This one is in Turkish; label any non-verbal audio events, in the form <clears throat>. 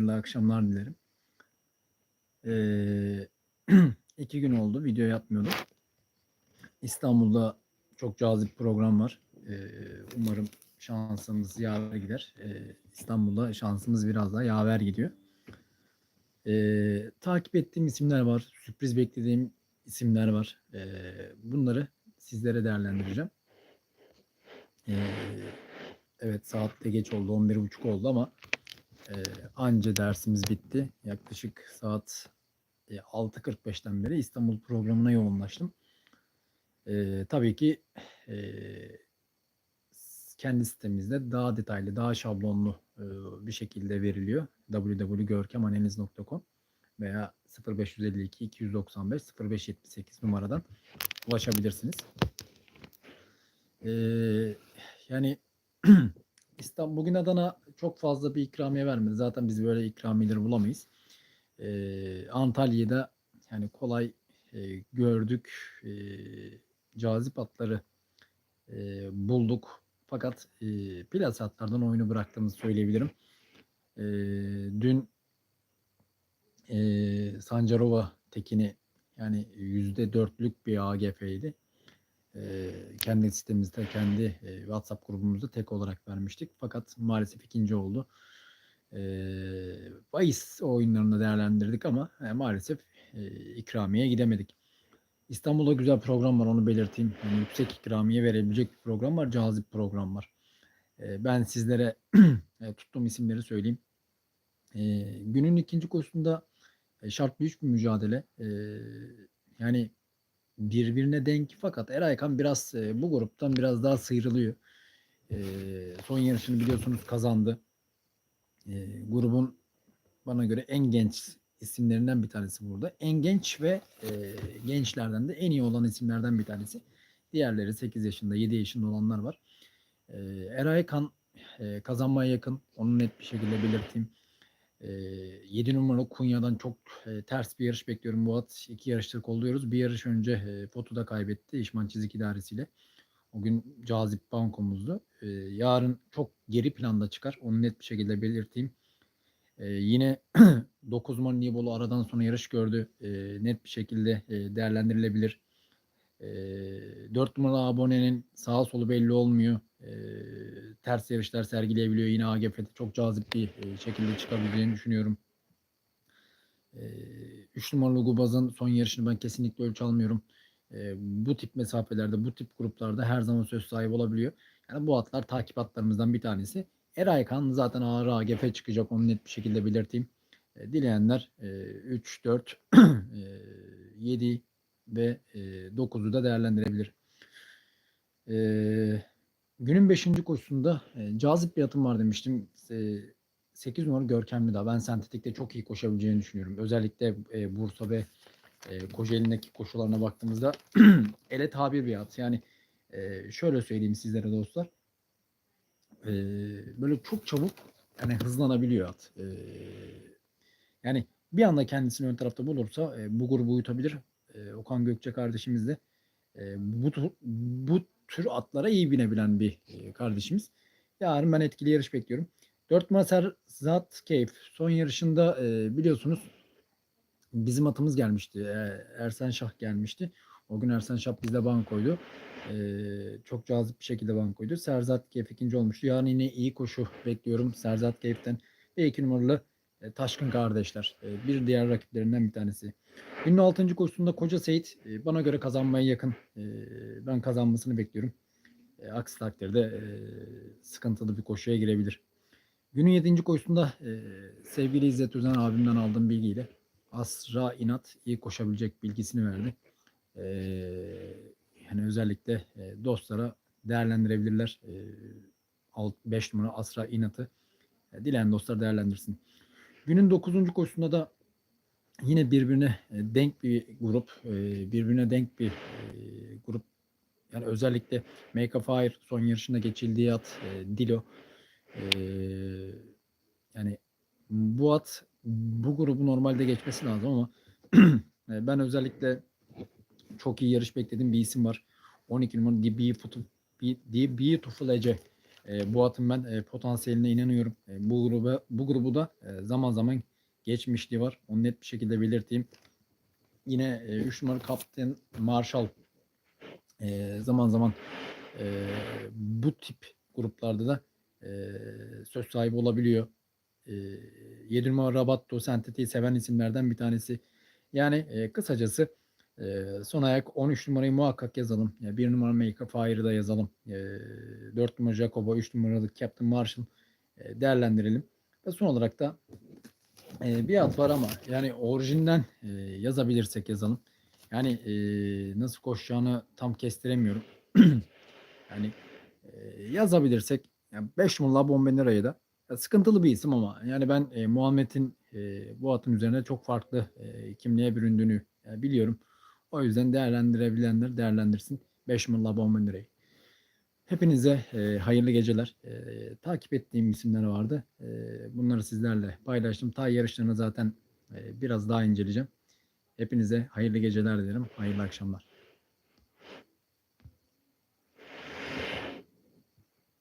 Hayırlı akşamlar dilerim. Ee, <clears throat> iki gün oldu video yapmıyordum. İstanbul'da çok cazip program var. Ee, umarım şansımız yaver gider. Ee, İstanbul'da şansımız biraz daha yaver gidiyor. Ee, takip ettiğim isimler var. Sürpriz beklediğim isimler var. Ee, bunları sizlere değerlendireceğim. Ee, evet saat de geç oldu. 11.30 oldu ama e, anca dersimiz bitti. Yaklaşık saat e, 6.45'ten beri İstanbul programına yoğunlaştım. E, tabii ki e, kendi sitemizde daha detaylı, daha şablonlu e, bir şekilde veriliyor. www.görkemaneniz.com veya 0552 295 0578 numaradan ulaşabilirsiniz. E, yani <clears throat> İstanbul bugün Adana çok fazla bir ikramiye vermedi. Zaten biz böyle ikramiyeleri bulamayız. Ee, Antalya'da yani kolay e, gördük. E, cazip atları e, bulduk. Fakat e, plas atlardan oyunu bıraktığımızı söyleyebilirim. E, dün e, Sancarova tekini yani yüzde dörtlük bir AGF'ydi. Kendi sitemizde, kendi WhatsApp grubumuzda tek olarak vermiştik. Fakat maalesef ikinci oldu. E, bahis oyunlarını değerlendirdik ama e, maalesef ikramiye gidemedik. İstanbul'da güzel program var onu belirteyim. Yani yüksek ikramiye verebilecek bir program var. Cazip program var. Ben sizlere <clears throat> e, tuttuğum isimleri söyleyeyim. Günün ikinci koşusunda e, şartlı üç bir mücadele. Yani birbirine denk fakat Eraykan biraz e, bu gruptan biraz daha sıyrılıyor. E, son yarışını biliyorsunuz kazandı. E, grubun bana göre en genç isimlerinden bir tanesi burada. En genç ve e, gençlerden de en iyi olan isimlerden bir tanesi. Diğerleri 8 yaşında, 7 yaşında olanlar var. E, Eraykan e, kazanmaya yakın. Onu net bir şekilde belirteyim. E, 7 numaralı Kunya'dan çok ters bir yarış bekliyorum. Bu at iki yarıştır kolluyoruz. Bir yarış önce e, Foto'da kaybetti İşman Çizik İdaresi'yle. O gün cazip bankomuzdu. Yarın çok geri planda çıkar. Onu net bir şekilde belirteyim. Yine <clears throat> 9 numaralı Nibolu aradan sonra yarış gördü. Net bir şekilde değerlendirilebilir. E, 4 numaralı abonenin sağa solu belli olmuyor. E, ters yarışlar sergileyebiliyor. Yine AGF'de çok cazip bir e, şekilde çıkabileceğini düşünüyorum. 3 numaralı Gubaz'ın son yarışını ben kesinlikle ölçü almıyorum. E, bu tip mesafelerde, bu tip gruplarda her zaman söz sahibi olabiliyor. Yani bu atlar takip atlarımızdan bir tanesi. Eraykan zaten ağır AGF çıkacak onu net bir şekilde belirteyim. E, dileyenler e, 3, 4, e, 7 ve e, 9'u da değerlendirebilir. E, günün 5. koşusunda e, cazip bir atım var demiştim. E, 8 numara Görkemli daha. Ben sentetikte çok iyi koşabileceğini düşünüyorum. Özellikle e, Bursa ve e, Kocaeli'ndeki koşularına baktığımızda <clears throat> ele tabir bir at. Yani e, şöyle söyleyeyim sizlere dostlar. E, böyle çok çabuk yani hızlanabiliyor at. E, yani bir anda kendisini ön tarafta bulursa e, bu grubu uyutabilir. E, Okan Gökçe kardeşimiz de e, bu, bu tür atlara iyi binebilen bir e, kardeşimiz. Yarın ben etkili yarış bekliyorum. 4 numara Serzat Keyif. Son yarışında e, biliyorsunuz bizim atımız gelmişti. E, Ersen Şah gelmişti. O gün Ersen Şah bizde bankoydu. E, çok cazip bir şekilde bankoydu. Serzat Keyif ikinci olmuştu. Yarın yine iyi koşu bekliyorum Serzat Keyif'ten. Ve 2 numaralı Taşkın kardeşler. Bir diğer rakiplerinden bir tanesi. Günün 6. koşusunda Koca Seyit e, bana göre kazanmaya yakın. E, ben kazanmasını bekliyorum. E, aksi takdirde sıkıntılı bir koşuya girebilir. Günün 7. koşusunda sevgili İzzet Özen abimden aldığım bilgiyle Asra İnat iyi koşabilecek bilgisini verdi. Yani özellikle dostlara değerlendirebilirler. E, 5 numara Asra İnat'ı dileyen dostlar değerlendirsin. Günün 9. koşusunda da yine birbirine e, denk bir grup, e, birbirine denk bir e, grup. Yani özellikle Make a Fire son yarışında geçildiği at e, Dilo. Yani bu at bu grubu normalde geçmesi lazım ama <clears throat> e, ben özellikle çok iyi yarış beklediğim bir isim var. 12 numara The Beautiful, Ece. E, bu atın ben e, potansiyeline inanıyorum. E, bu grubu bu grubu da e, zaman zaman geçmişliği var. Onu net bir şekilde belirteyim. Yine 3 numaralı kaptan Marshall e, zaman zaman e, bu tip gruplarda da e, söz sahibi olabiliyor. E, 7 numara Rabatto Senteti'yi seven isimlerden bir tanesi. Yani e, kısacası e, son ayak 13 numarayı muhakkak yazalım. Yani 1 numara Maker Fire'ı da yazalım. E, 4 numara Jacobo, 3 numaralı Captain Marshall e, değerlendirelim. Ve son olarak da e, bir at var ama yani orijinden e, yazabilirsek yazalım. Yani e, nasıl koşacağını tam kestiremiyorum. <clears throat> yani e, yazabilirsek yani 5 Mullah Bombenira'yı da ya sıkıntılı bir isim ama yani ben e, Muhammed'in e, bu atın üzerine çok farklı e, kimliğe büründüğünü e, biliyorum. O yüzden değerlendirebilenler değerlendirsin. 5 Mullah Bombenira'yı. Hepinize e, hayırlı geceler. E, takip ettiğim isimler vardı. E, bunları sizlerle paylaştım. Ta yarışlarını zaten e, biraz daha inceleyeceğim. Hepinize hayırlı geceler dilerim. Hayırlı akşamlar.